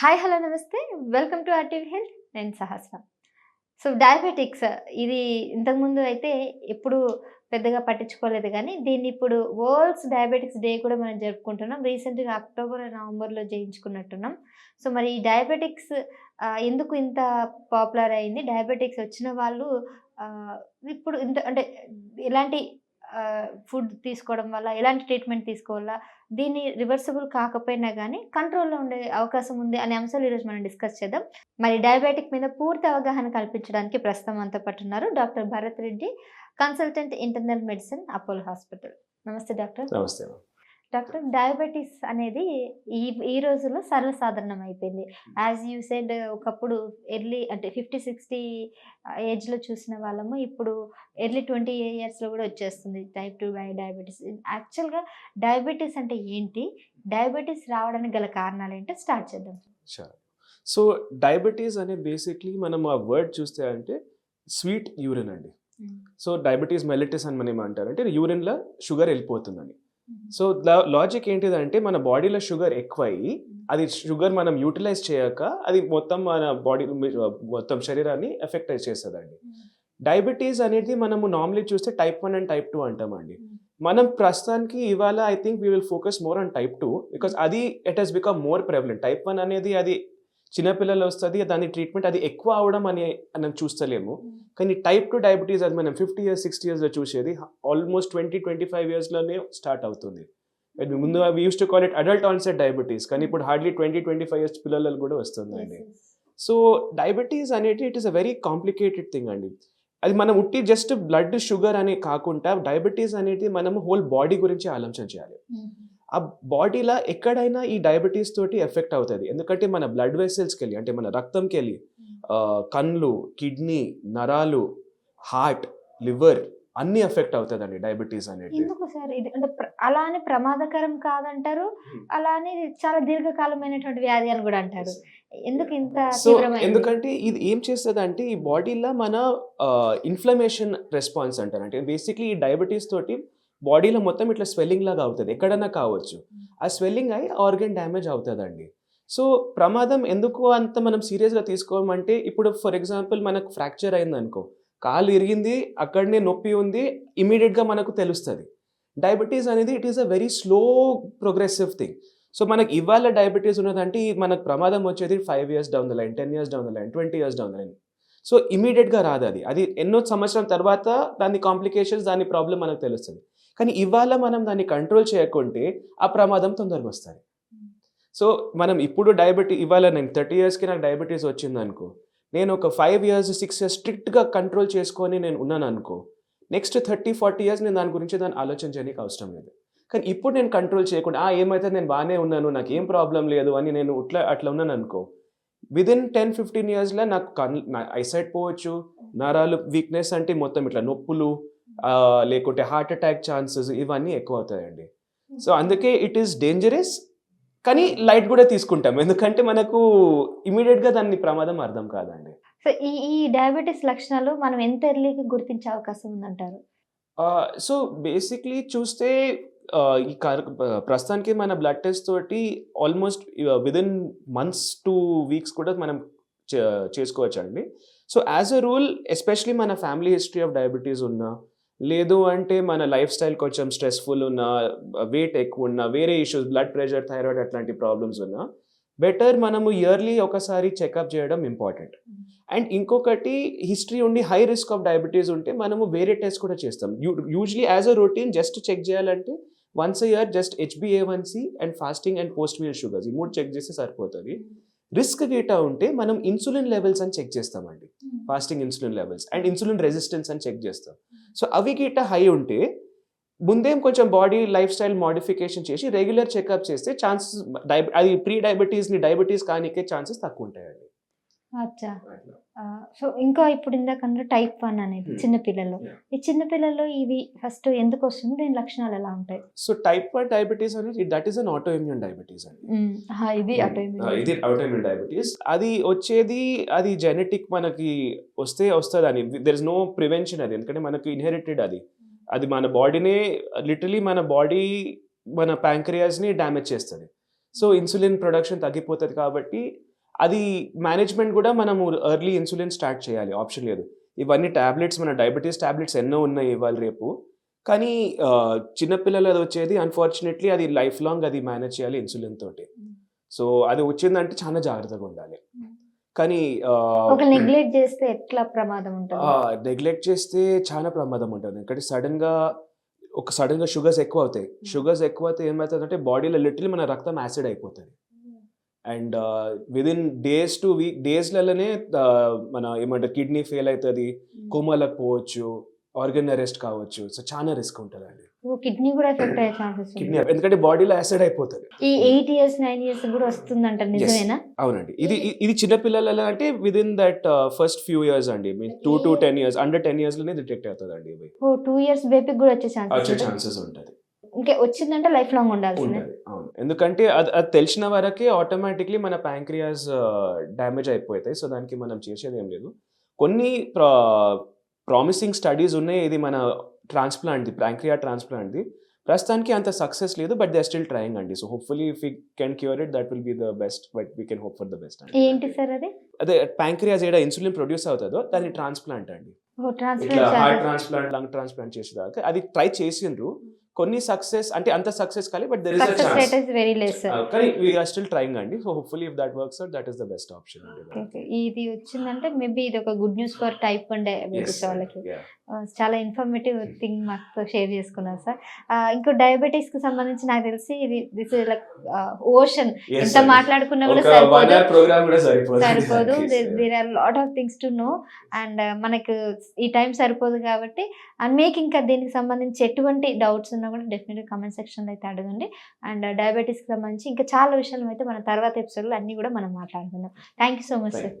Hi hello నమస్తే. Welcome to RTV health నేను Sahasra. So diabetics ఇది ఇంతకుముందు అయితే ఎప్పుడు పెద్దగా పట్టించుకోలేదు కానీ దీన్ని ఇప్పుడు వరల్డ్స్ డయాబెటిక్స్ డే కూడా మనం జరుపుకుంటున్నాం. రీసెంట్గా అక్టోబర్ నవంబర్లో చేయించుకున్నట్టున్నాం సో మరి ఈ డయాబెటిక్స్ ఎందుకు ఇంత పాపులర్ అయింది? డయాబెటిక్స్ వచ్చిన వాళ్ళు ఇప్పుడు ఇంత అంటే ఎలాంటి ఫుడ్ తీసుకోవడం వల్ల ఎలాంటి ట్రీట్మెంట్ తీసుకోవాలా? దీన్ని రివర్సిబుల్ కాకపోయినా కానీ కంట్రోల్లో ఉండే అవకాశం ఉంది అనే అంశాలు ఈరోజు మనం డిస్కస్ చేద్దాం. మరి డయాబెటిక్ మీద పూర్తి అవగాహన కల్పించడానికి ప్రస్తుతం అంతా పట్టున్నారు doctor Bharat Reddy consultant internal medicine Apollo hospital నమస్తే డాక్టర్. నమస్తే డాక్టర్ డయాబెటీస్ అనేది ఈ ఈ రోజుల్లో సర్వసాధారణం అయిపోయింది. యాజ్ యూ సెడ్ ఒకప్పుడు ఎర్లీ అంటే ఫిఫ్టీ సిక్స్టీ ఏజ్లో చూసిన వాళ్ళము ఇప్పుడు ఎర్లీ ట్వంటీ ఇయర్స్లో కూడా వచ్చేస్తుంది టైప్ టూ బై డయాబెటీస్. యాక్చువల్గా డయాబెటీస్ అంటే ఏంటి? డయాబెటీస్ రావడానికి గల కారణాలు ఏంటో స్టార్ట్ చేద్దాం. సో డయాబెటీస్ అనేది బేసిక్లీ మనం ఆ వర్డ్ చూస్తే అంటే స్వీట్ యూరిన్ అండి. సో డయాబెటీస్ మెలిటిస్ అని మనం ఏమంటారు అంటే యూరిన్లో షుగర్ వెళ్ళిపోతుందని. సో లాజిక్ ఏంటిదంటే మన బాడీలో షుగర్ ఎక్కువ అయ్యి అది షుగర్ మనం యూటిలైజ్ చేయక అది మొత్తం మన బాడీ మొత్తం శరీరాన్ని ఎఫెక్ట్ చేస్తుందండి డయాబెటీస్ అనేది మనము నార్మలీ చూస్తే type one and type two అంటామండి. మనం ప్రస్తుతానికి ఇవాళ I think we will focus more on type two because అది it has become more prevalent type one అనేది అది చిన్నపిల్లలు వస్తుంది దాని ట్రీట్మెంట్ అది ఎక్కువ అవడం అని మనం చూస్తలేము. కానీ టైప్ టూ డయాబెటీస్ అది మనం ఫిఫ్టీ ఇయర్స్ సిక్స్టీ ఇయర్స్లో చూసేది ఆల్మోస్ట్ ట్వంటీ ట్వంటీ ఫైవ్ ఇయర్స్లోనే స్టార్ట్ అవుతుంది. ముందు అవి used to call it adult onset diabetes కానీ ఇప్పుడు hardly twenty twenty five years పిల్లలకు కూడా వస్తుందండి. సో డయాబెటీస్ అనేది it is a very complicated thing అండి. అది మనం ఉట్టి జస్ట్ బ్లడ్ షుగర్ అనే కాకుండా డయాబెటీస్ అనేది మనం హోల్ బాడీ గురించి ఆలోచన చేయాలి. ఆ బాడీలో ఎక్కడైనా ఈ డయాబెటీస్ తోటి ఎఫెక్ట్ అవుతుంది. ఎందుకంటే మన బ్లడ్ వెసల్స్కి వెళ్ళి అంటే మన రక్తంకి వెళ్ళి కళ్ళు కిడ్నీ నరాలు హార్ట్ లివర్ అన్ని ఎఫెక్ట్ అవుతుందండి డయాబెటీస్ అనేది. ఎందుకు సార్ ఇది అంటే ప్ర- అలా అని ప్రమాదకరం కాదంటారు? అలా అని ఇది చాలా దీర్ఘకాలమైనటువంటి వ్యాధి అని కూడా అంటారు. ఎందుకు ఇంత సో? ఎందుకంటే ఇది ఏం చేస్తుంది అంటే ఈ బాడీలో మన ఇన్ఫ్లమేషన్ రెస్పాన్స్ అంటారు. అంటే బేసిక్లీ ఈ డయాబెటీస్ తోటి బాడీలో మొత్తం ఇట్లా స్వెల్లింగ్ లాగా అవుతుంది. ఎక్కడైనా కావచ్చు. ఆ స్వెల్లింగ్ అయి ఆర్గన్ డ్యామేజ్ అవుతుందండి. సో ప్రమాదం ఎందుకు అంత మనం సీరియస్గా తీసుకోమంటే ఇప్పుడు ఫర్ ఎగ్జాంపుల్ మనకు ఫ్రాక్చర్ అయింది అనుకో కాలు ఇరిగింది అక్కడనే నొప్పి ఉంది ఇమీడియట్గా మనకు తెలుస్తుంది. డయాబెటీస్ అనేది it is a very slow progressive thing so మనకి ఇవాళ డయాబెటీస్ ఉన్నదంటే మనకు ప్రమాదం వచ్చేది five years down the line ten years down the line twenty years down the line so ఇమీడియట్గా రాదు అది అది ఎన్నో సంవత్సరాల తర్వాత దాని కాంప్లికేషన్స్ దాని ప్రాబ్లం మనకు తెలుస్తుంది. కానీ ఇవాళ మనం దాన్ని కంట్రోల్ చేయకుంటే ఆ ప్రమాదం తొందరగా వస్తుంది. సో మనం ఇప్పుడు డయాబెటీ ఇవాళ నేను థర్టీ ఇయర్స్కి నాకు డయాబెటీస్ వచ్చింది అనుకో నేను ఒక ఫైవ్ ఇయర్స్ సిక్స్ ఇయర్స్ స్ట్రిక్ట్గా కంట్రోల్ చేసుకొని నేను ఉన్నాను అనుకో నెక్స్ట్ థర్టీ ఫార్టీ ఇయర్స్ నేను దాని గురించి దాన్ని ఆలోచన చేయడానికి అవసరం లేదు. కానీ ఇప్పుడు నేను కంట్రోల్ చేయకుండా ఆ ఏమైతే నేను బాగానే ఉన్నాను నాకు ఏం ప్రాబ్లం లేదు అని నేను ఇట్లా అట్లా ఉన్నాను అనుకో విదిన్ టెన్ ఫిఫ్టీన్ ఇయర్స్లో నాకు కన్ నా ఐసైట్ పోవచ్చు నరాలు వీక్నెస్ అంటే మొత్తం ఇట్లా నొప్పులు లేకుంటే హార్ట్ అటాక్ ఛాన్సెస్ ఇవన్నీ ఎక్కువ అవుతాయండి సో అందుకే ఇట్ ఈస్ డేంజరస్ కానీ లైట్ కూడా తీసుకుంటాం. ఎందుకంటే మనకు ఇమీడియట్గా దాన్ని ప్రమాదం అర్థం కాదండి. సో ఈ ఈ డయాబెటీస్ లక్షణాలు మనం ఎంత ఎర్లీగా గుర్తించే అవకాశం ఉందంటారు? సో బేసిక్లీ చూస్తే ఈ కర్- ప్రస్తుతానికి మన బ్లడ్ టెస్ట్ తోటి almost within months to weeks కూడా మనం చేసుకోవచ్చు అండి so as a rule especially మన ఫ్యామిలీ హిస్టరీ ఆఫ్ డయాబెటీస్ ఉన్నా లేదు అంటే మన లైఫ్ స్టైల్ కొంచెం స్ట్రెస్ఫుల్ ఉన్నా వెయిట్ ఎక్కువ ఉన్నా వేరే ఇష్యూస్ బ్లడ్ ప్రెషర్ థైరాయిడ్ అట్లాంటి ప్రాబ్లమ్స్ ఉన్నా బెటర్ మనము ఇయర్లీ ఒకసారి చెకప్ చేయడం ఇంపార్టెంట్ అండ్ ఇంకొకటి హిస్టరీ ఉండి హై రిస్క్ ఆఫ్ డయాబెటీస్ ఉంటే మనము వేరే టెస్ట్ కూడా చేస్తాం. Usually as a routine just check చేయాలంటే once year just హెచ్బిఏవన్సి and fasting and post meal sugars ఈ మూడు చెక్ చేస్తే సరిపోతుంది. రిస్క్ గీటా ఉంటే మనం ఇన్సులిన్ లెవెల్స్ అని చెక్ చేస్తామండి. Fasting insulin levels and insulin resistance అని చెక్ చేస్తాం. సో అవి గీట హై ఉంటే ముందేం కొంచెం బాడీ లైఫ్ స్టైల్ మోడిఫికేషన్ చేసి రెగ్యులర్ చెకప్ చేస్తే ఛాన్సెస్ అది ప్రీ డయాబెటీస్ని డయాబెటీస్ కానికే ఛాన్సెస్ తక్కువ ఉంటాయండి. అచ్చా. సో ఇంకా ఇప్పుడు ఇందాక టైప్ వన్ అనేది Hmm. చిన్న పిల్లలు Yeah. ఈ చిన్న పిల్లల్లో ఇవి ఫస్ట్ ఎందుకు వస్తుంది? దీని లక్షణాలు ఎలా ఉంటాయి? సో టైప్ వన్ డయాబెటీస్ అనేది that is an autoimmune diabetes అండి ఆహా, ఇది ఆ, autoimmune. ఇది ఆటోఇమ్యూన్ డయాబెటీస్ అది వచ్చేది అది జెనెటిక్ మనకి వస్తే వస్తుంది అని దెర్ ఇస్ నో ప్రివెన్షన్ అది. ఎందుకంటే మనకు ఇన్హెరిటెడ్ అది. అది మన బాడీనే లిటరలీ మన బాడీ మన ప్యాంక్రియాస్ని డ్యామేజ్ చేస్తుంది. సో ఇన్సులిన్ ప్రొడక్షన్ తగ్గిపోతుంది కాబట్టి అది మేనేజ్మెంట్ కూడా మనము ఎర్లీ ఇన్సులిన్ స్టార్ట్ చేయాలి. ఆప్షన్ లేదు. ఇవన్నీ టాబ్లెట్స్ మన డయాబెటీస్ టాబ్లెట్స్ ఎన్నో ఉన్నాయి ఇవాళ రేపు. కానీ చిన్నపిల్లలు అది వచ్చేది అన్ఫార్చునేట్లీ అది లైఫ్ లాంగ్ అది మేనేజ్ చేయాలి ఇన్సులిన్ తోటి. సో అది వచ్చిందంటే చాలా జాగ్రత్తగా ఉండాలి. కానీ నెగ్లెక్ట్ చేస్తే ఎట్లా ప్రమాదం ఉంటుంది? నెగ్లెక్ట్ చేస్తే చాలా ప్రమాదం ఉంటుంది. ఎందుకంటే సడన్గా ఒక సడన్గా షుగర్స్ ఎక్కువ అవుతాయి. షుగర్స్ ఎక్కువ అయితే ఏమవుతుందంటే బాడీలో లిటిల్ మన రక్తం యాసిడ్ అయిపోతుంది. And within days to week డేస్లలోనే మన ఏమంటారు కిడ్నీ ఫెయిల్ అవుతుంది కోమాలకు పోవచ్చు ఆర్గన్ అరెస్ట్ కావచ్చు. సో చాలా రిస్క్ ఉంటుందండి. కిడ్నీ కూడా ఎఫెక్ట్ అయ్యే ఛాన్సెస్ కిడ్నీ ఎందుకంటే బాడీలో యాసిడ్ అయిపోతుంది. ఈ ఎయిట్ ఇయర్స్ నైన్ ఇయర్స్ కూడా వస్తుందంట నిజమేనా? అవునండి. ఇది ఇది చిన్న పిల్లల అంటే within that first few years అండి. Mean two to ten years under ten ఇయర్స్లోనే detect అవుతుంది అండి టూ ఇయర్స్ బేబీకి కూడా వచ్చే వచ్చే ఛాన్సెస్ ఛాన్సెస్ ఉంటుంది. ఇంకా వచ్చిందంటే లైఫ్ లాంగ్ ఉండాల్సిందే. అవును. ఎందుకంటే అది అది తెలిసిన వరకే ఆటోమేటిక్లీ మన ప్యాంక్రియాస్ డ్యామేజ్ అయిపోతాయి. సో దానికి మనం చేసేది ఏం లేదు. కొన్ని ప్రామిసింగ్ స్టడీస్ ఉన్నాయి. ఇది మన ట్రాన్స్ప్లాంట్ది ప్యాంక్రియా ట్రాన్స్ప్లాంట్ది ప్రస్తుతానికి అంత సక్సెస్ లేదు బట్ దే స్టిల్ ట్రయింగ్ అండి. So hopefully if you can cure it that will be the best but we can hope for the best అండి. ఏంటి సార్ అది? అదే ప్యాంక్రియాస్ ఏడా ఇన్సులిన్ ప్రొడ్యూస్ అవుతుందో దాన్ని ట్రాన్స్ప్లాంట్ అండి. హార్ట్ ట్రాన్స్ప్లాంట్ లంగ్ ట్రాన్స్ప్లాంట్ చేసేదాకా. అది ట్రై చేసిండ్రు కొన్ని సక్సెస్ అంటే అంత సక్సెస్ కాలే but there is is very less కానీ వీఆర్ స్టిల్ ట్రైంగ్ అండి. So hopefully if that works out that is the best option అండి ఇది వచ్చిందంటే మేబీ ఇది ఒక good news for type diabetes వాళ్ళకి. ఆ, చాలా ఇన్ఫర్మేటివ్ థింగ్ మాకు షేర్ చేసుకున్నారు సార్ ఇంకో డయాబెటీస్కి సంబంధించి నాకు తెలిసి ఇది దిస్ లైక్ ఓషన్ ఎంత మాట్లాడుకున్నా కూడా సరిపోదు. సరిపోదు. There are lot of things to know and మనకు ఈ టైం సరిపోదు కాబట్టి అండ్ మీకు ఇంకా దీనికి సంబంధించి ఎటువంటి డౌట్స్ ఉన్నా కూడా డెఫినెట్గా కమెంట్ సెక్షన్లో అయితే అడగండి. అండ్ డయాబెటీస్కి uh, సంబంధించి ఇంకా చాలా విషయాలు అయితే మన తర్వాత ఎపిసోడ్లో అన్నీ కూడా మనం మాట్లాడుకుందాం. Thank you so much sir